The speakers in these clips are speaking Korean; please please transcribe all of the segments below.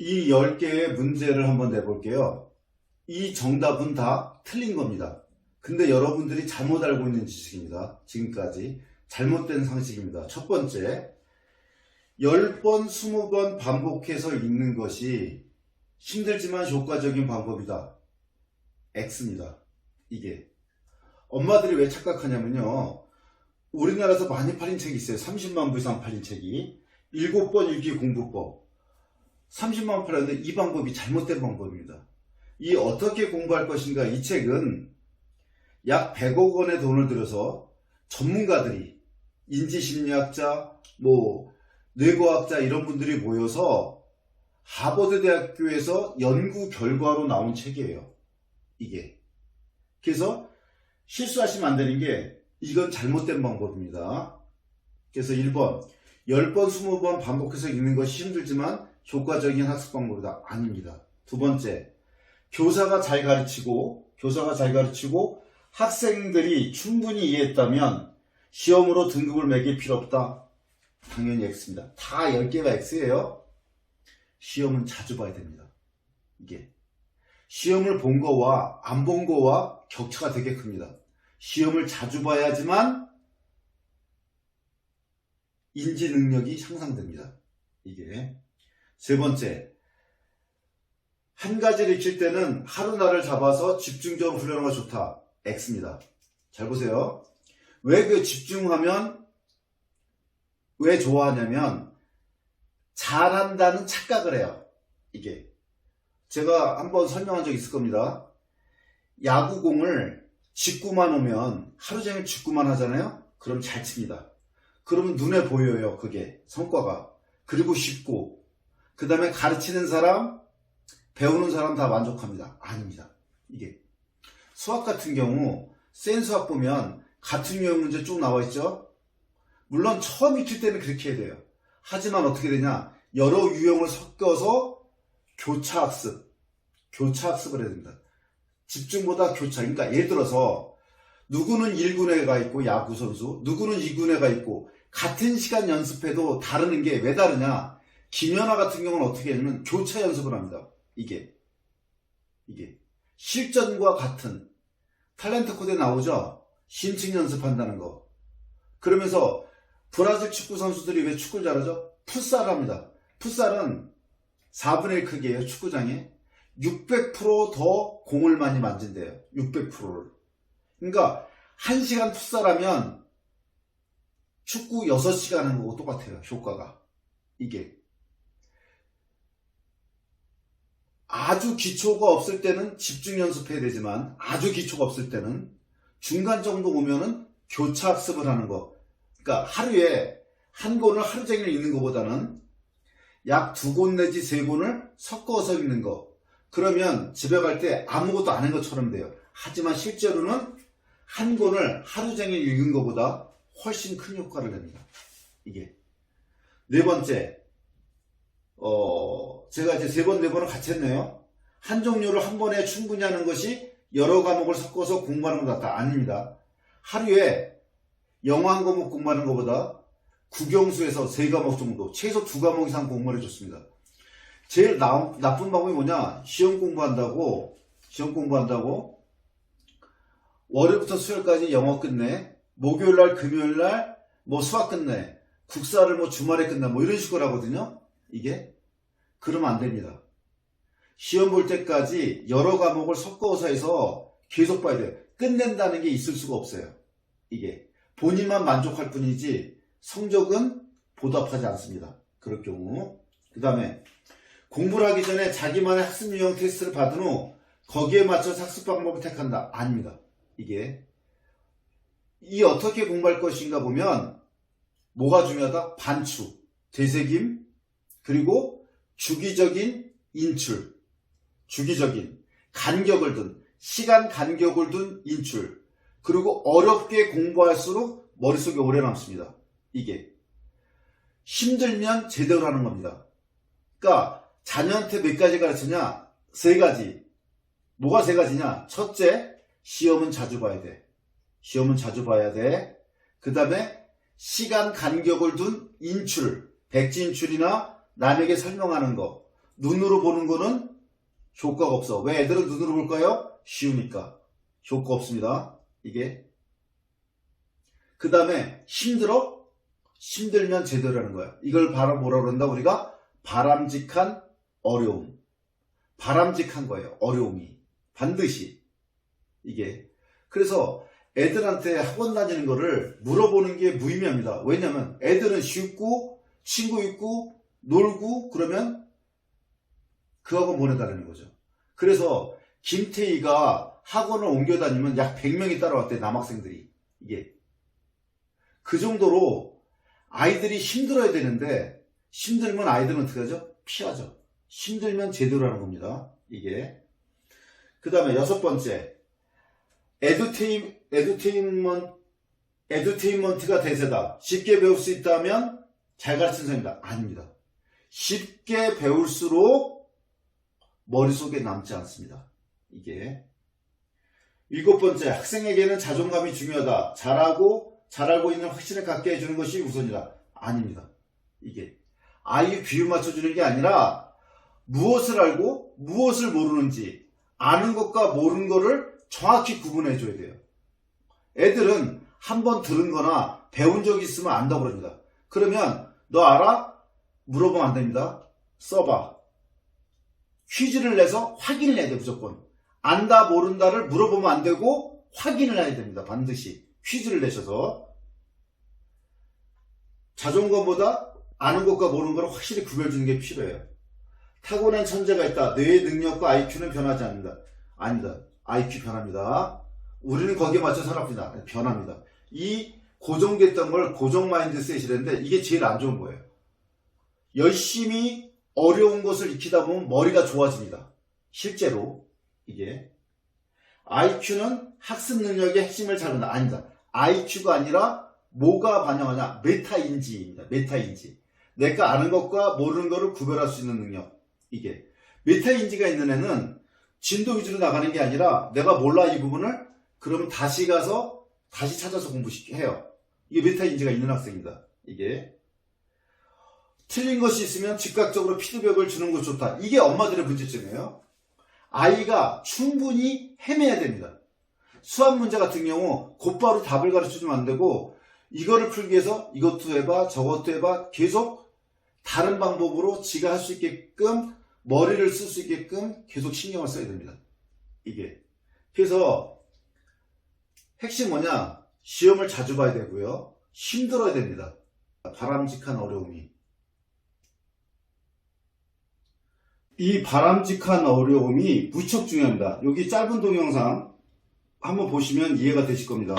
이 10개의 문제를 한번 내볼게요. 이 정답은 다 틀린 겁니다. 근데 여러분들이 잘못 알고 있는 지식입니다. 지금까지. 잘못된 상식입니다. 첫 번째, 10번, 20번 반복해서 읽는 것이 힘들지만 효과적인 방법이다. X입니다. 이게. 엄마들이 왜 착각하냐면요. 우리나라에서 많이 팔린 책이 있어요. 30만 부 이상 팔린 책이. 7번 읽기 공부법. 30만 원 팔았는데 이 방법이 잘못된 방법입니다. 이 어떻게 공부할 것인가 이 책은 약 100억 원의 돈을 들여서 전문가들이 인지심리학자, 뭐 뇌과학자 이런 분들이 모여서 하버드 대학교에서 연구 결과로 나온 책이에요. 이게. 그래서 실수하시면 안 되는 게 이건 잘못된 방법입니다. 그래서 1번 10번, 20번 반복해서 읽는 것이 힘들지만 효과적인 학습 방법이다. 아닙니다. 두 번째, 교사가 잘 가르치고, 교사가 잘 가르치고, 학생들이 충분히 이해했다면, 시험으로 등급을 매길 필요 없다. 당연히 X입니다. 다 10개가 X예요. 시험은 자주 봐야 됩니다. 이게. 시험을 본 거와 안 본 거와 격차가 되게 큽니다. 시험을 자주 봐야지만 인지 능력이 향상됩니다. 이게. 세 번째, 한 가지를 익힐 때는 하루날을 잡아서 집중적으로 훈련하는 거 좋다. X입니다. 잘 보세요. 왜 그 집중하면 왜 좋아하냐면 잘한다는 착각을 해요. 이게. 제가 한번 설명한 적 있을 겁니다. 야구공을 직구만 오면 하루 종일 직구만 하잖아요? 그럼 잘 칩니다. 그러면 눈에 보여요, 그게. 성과가. 그리고 쉽고. 그 다음에 가르치는 사람, 배우는 사람 다 만족합니다. 아닙니다. 이게. 수학 같은 경우, 센 수학 보면 같은 유형 문제 쭉 나와 있죠? 물론 처음 익힐 때는 그렇게 해야 돼요. 하지만 어떻게 되냐? 여러 유형을 섞어서 교차학습, 교차학습을 해야 됩니다. 집중보다 교차. 그러니까 예를 들어서 누구는 1군에 가 있고 야구 선수, 누구는 2군에 가 있고 같은 시간 연습해도 다르는 게 왜 다르냐? 김연아 같은 경우는 어떻게 하냐면 교차 연습을 합니다. 이게 이게 실전과 같은 탤런트 코드에 나오죠. 심층 연습한다는 거. 그러면서 브라질 축구 선수들이 왜 축구를 잘하죠? 풋살을 합니다. 풋살은 4분의 1 크기예요. 축구장에 600%더 공을 많이 만진대요. 600%를. 그러니까 1시간 풋살하면 축구 6시간 하는 거고 똑같아요. 효과가. 이게. 아주 기초가 없을 때는 집중 연습해야 되지만 아주 기초가 없을 때는 중간 정도 오면은 교차 학습을 하는 거. 그러니까 하루에 한 권을 하루 종일 읽는 것보다는 약 두 권 내지 세 권을 섞어서 읽는 거. 그러면 집에 갈 때 아무것도 안 한 것처럼 돼요. 하지만 실제로는 한 권을 하루 종일 읽은 것보다 훨씬 큰 효과를 냅니다. 이게. 네 번째, 어, 제가 이제 세 번, 네 번을 같이 했네요. 한 종류를 한 번에 충분히 하는 것이 여러 과목을 섞어서 공부하는 것 같다. 아닙니다. 하루에 영어 한 과목 공부하는 것보다 국영수에서 세 과목 정도, 최소 두 과목 이상 공부를 해줬습니다. 제일 나, 나쁜 방법이 뭐냐? 시험 공부한다고, 시험 공부한다고, 월요일부터 수요일까지 영어 끝내, 목요일날, 금요일날, 뭐 수학 끝내, 국사를 뭐 주말에 끝내, 뭐 이런 식으로 하거든요? 이게? 그러면 안 됩니다. 시험 볼 때까지 여러 과목을 섞어서 해서 계속 봐야 돼요. 끝낸다는 게 있을 수가 없어요. 이게. 본인만 만족할 뿐이지 성적은 보답하지 않습니다. 그럴 경우. 그 다음에 공부를 하기 전에 자기만의 학습 유형 테스트를 받은 후 거기에 맞춰 학습 방법을 택한다. 아닙니다. 이게. 이 어떻게 공부할 것인가 보면 뭐가 중요하다? 반추, 되새김, 그리고 주기적인 인출, 주기적인 간격을 둔, 시간 간격을 둔 인출, 그리고 어렵게 공부할수록 머릿속에 오래 남습니다. 이게. 힘들면 제대로 하는 겁니다. 그러니까 자녀한테 몇 가지 가르치냐? 세 가지. 뭐가 세 가지냐? 첫째, 시험은 자주 봐야 돼. 시험은 자주 봐야 돼. 그 다음에 시간 간격을 둔 인출, 백지 인출이나 남에게 설명하는 거. 눈으로 보는 거는 효과가 없어. 왜 애들은 눈으로 볼까요? 쉬우니까. 효과 없습니다. 이게. 그 다음에 힘들어? 힘들면 제대로 하는 거야. 이걸 바로 뭐라 그런다? 우리가 바람직한 어려움. 바람직한 거예요. 어려움이. 반드시. 이게. 그래서 애들한테 학원 다니는 거를 물어보는 게 무의미합니다. 왜냐면 애들은 쉽고 친구 있고 놀고 그러면 그 학원 보내달라는 거죠. 그래서 김태희가 학원을 옮겨 다니면 약 100명이 따라왔대 남학생들이. 이게. 그 정도로 아이들이 힘들어야 되는데 힘들면 아이들은 어떻게 하죠? 피하죠. 힘들면 제대로 하는 겁니다. 이게. 그 다음에 여섯 번째. 에듀테인, 에듀테인먼, 에듀테인먼트가 대세다. 쉽게 배울 수 있다면 잘 가르치는 사람이다. 아닙니다. 쉽게 배울수록 머릿속에 남지 않습니다. 이게. 일곱 번째, 학생에게는 자존감이 중요하다. 잘하고, 잘 알고 있는 확신을 갖게 해주는 것이 우선이다. 아닙니다. 이게. 아이의 비율 맞춰주는 게 아니라, 무엇을 알고, 무엇을 모르는지, 아는 것과 모르는 것을 정확히 구분해 줘야 돼요. 애들은 한 번 들은 거나 배운 적이 있으면 안다고 그럽니다. 그러면 너 알아? 물어보면 안 됩니다. 써봐. 퀴즈를 내서 확인을 해야 돼 무조건. 안다 모른다를 물어보면 안 되고 확인을 해야 됩니다. 반드시. 퀴즈를 내셔서. 자존감보다 아는 것과 모르는 걸 확실히 구별주는 게 필요해요. 타고난 천재가 있다. 뇌의 능력과 IQ는 변하지 않는다. 아니다. IQ 변합니다. 우리는 거기에 맞춰 살아갑니다. 변합니다. 이 고정됐던 걸 고정 마인드셋이랬는데 이게 제일 안 좋은 거예요. 열심히 어려운 것을 익히다 보면 머리가 좋아집니다. 실제로 이게 IQ는 학습 능력의 핵심을 잡는다. 아니다. IQ가 아니라 뭐가 반영하냐? 메타인지입니다. 메타인지. 내가 아는 것과 모르는 것을 구별할 수 있는 능력. 이게 메타인지가 있는 애는 진도 위주로 나가는 게 아니라 내가 몰라 이 부분을 그러면 다시 가서 다시 찾아서 공부해요. 이게 메타인지가 있는 학생입니다. 이게 틀린 것이 있으면 즉각적으로 피드백을 주는 것 좋다. 이게 엄마들의 문제점이에요. 아이가 충분히 헤매야 됩니다. 수학 문제 같은 경우 곧바로 답을 가르쳐주면 안 되고 이거를 풀기 위해서 이것도 해봐 저것도 해봐 계속 다른 방법으로 지가 할 수 있게끔 머리를 쓸 수 있게끔 계속 신경을 써야 됩니다. 이게. 그래서 핵심 뭐냐? 시험을 자주 봐야 되고요. 힘들어야 됩니다. 바람직한 어려움이. 이 바람직한 어려움이 무척 중요합니다. 여기 짧은 동영상 한번 보시면 이해가 되실 겁니다.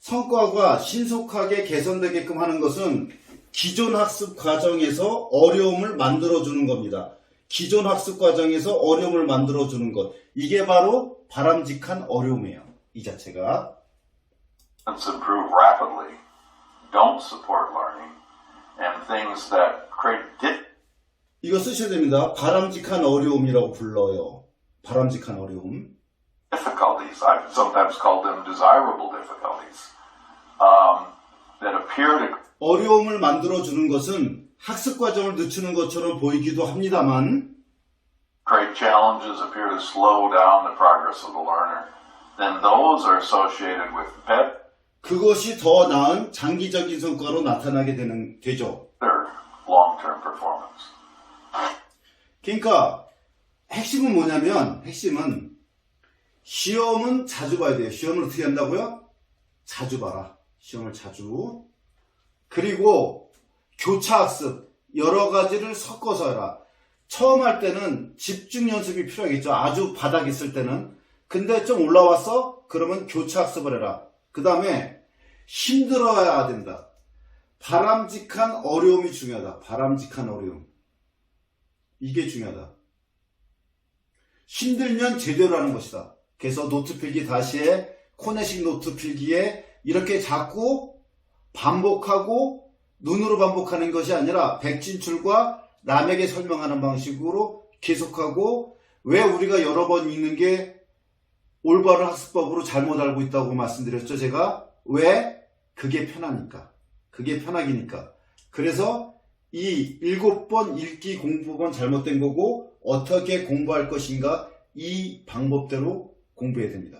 성과가 신속하게 개선되게끔 하는 것은 기존 학습 과정에서 어려움을 만들어주는 겁니다. 기존 학습 과정에서 어려움을 만들어주는 것. 이게 바로 바람직한 어려움이에요. 이 자체가. improve rapidly, don't support learning, and things that create di- 이거 쓰셔야 됩니다. 바람직한 어려움이라고 불러요. 바람직한 어려움. difficulties, I've sometimes called them desirable difficulties, um, that appear to 어려움을 만들어주는 것은 학습 과정을 늦추는 것처럼 보이기도 합니다만, create challenges, appear to slow down the progress of the learner, then those are associated with better 그것이 더 나은 장기적인 성과로 나타나게 되는, 되죠. long-term performance. 그러니까 핵심은 뭐냐면 핵심은 시험은 자주 봐야 돼요. 시험을 어떻게 한다고요? 자주 봐라. 시험을 자주. 그리고 교차 학습 여러 가지를 섞어서 해라. 처음 할 때는 집중 연습이 필요하겠죠. 아주 바닥 있을 때는. 근데 좀 올라왔어? 그러면 교차 학습을 해라. 그 다음에 힘들어야 된다. 바람직한 어려움이 중요하다. 바람직한 어려움. 이게 중요하다. 힘들면 제대로 하는 것이다. 그래서 노트 필기 다시 해, 코네식 노트 필기에 이렇게 자꾸 반복하고 눈으로 반복하는 것이 아니라 백진출과 남에게 설명하는 방식으로 계속하고 왜 우리가 여러 번 읽는 게 올바른 학습법으로 잘못 알고 있다고 말씀드렸죠, 제가? 왜? 그게 편하니까. 그게 편하기니까. 그래서 이 일곱 번 읽기 공부번 잘못된 거고 어떻게 공부할 것인가 이 방법대로 공부해야 됩니다.